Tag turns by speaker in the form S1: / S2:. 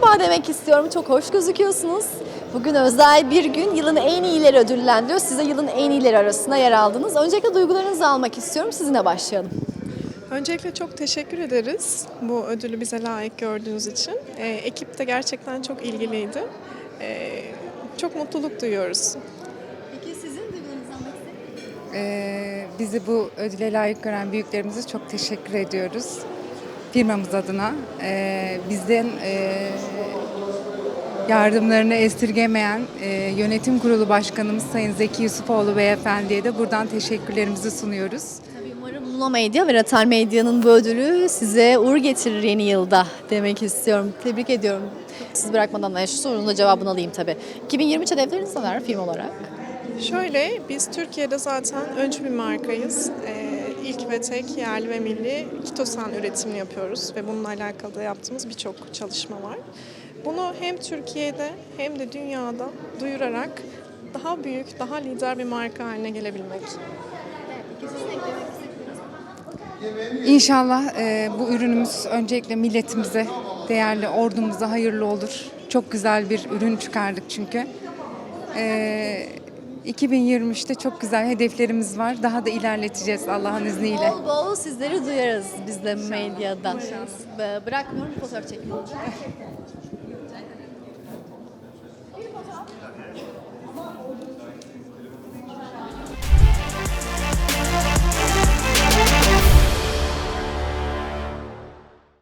S1: merhaba demek istiyorum. Çok hoş gözüküyorsunuz. Bugün özel bir gün. Yılın en iyileri ödüllendiriyor. Siz de yılın en iyileri arasında yer aldınız. Öncelikle duygularınızı almak istiyorum. Sizinle başlayalım.
S2: Öncelikle çok teşekkür ederiz bu ödülü bize layık gördüğünüz için. Ee, ekip de gerçekten çok ilgiliydi. Ee, çok mutluluk duyuyoruz.
S1: Peki sizin duygularınızı almak.
S3: Ee, bizi bu ödüle layık gören büyüklerimize çok teşekkür ediyoruz. Firmamız adına. Ee, bizden e, yardımlarını esirgemeyen e, yönetim kurulu başkanımız Sayın Zeki Yusufoğlu Beyefendi'ye de buradan teşekkürlerimizi sunuyoruz.
S1: Tabii umarım Luna Medya ve Ratar Medya'nın bu ödülü size uğur getirir yeni yılda demek istiyorum. Tebrik ediyorum. Siz bırakmadan da şu sorunun da cevabını alayım tabii. 2023 hedefleriniz neler film olarak?
S2: Şöyle, biz Türkiye'de zaten öncü bir markayız. Ee, ilk ve tek yerli ve milli kitosan üretimini yapıyoruz ve bununla alakalı da yaptığımız birçok çalışma var. Bunu hem Türkiye'de hem de dünyada duyurarak daha büyük, daha lider bir marka haline gelebilmek.
S3: İnşallah e, bu ürünümüz öncelikle milletimize, değerli ordumuza hayırlı olur. Çok güzel bir ürün çıkardık çünkü. E, 2023'te çok güzel hedeflerimiz var. Daha da ilerleteceğiz Allah'ın izniyle.
S1: Bol bol sizleri duyarız biz de medyadan. Bırakmıyorum fotoğraf çekin. Bir fotoğraf.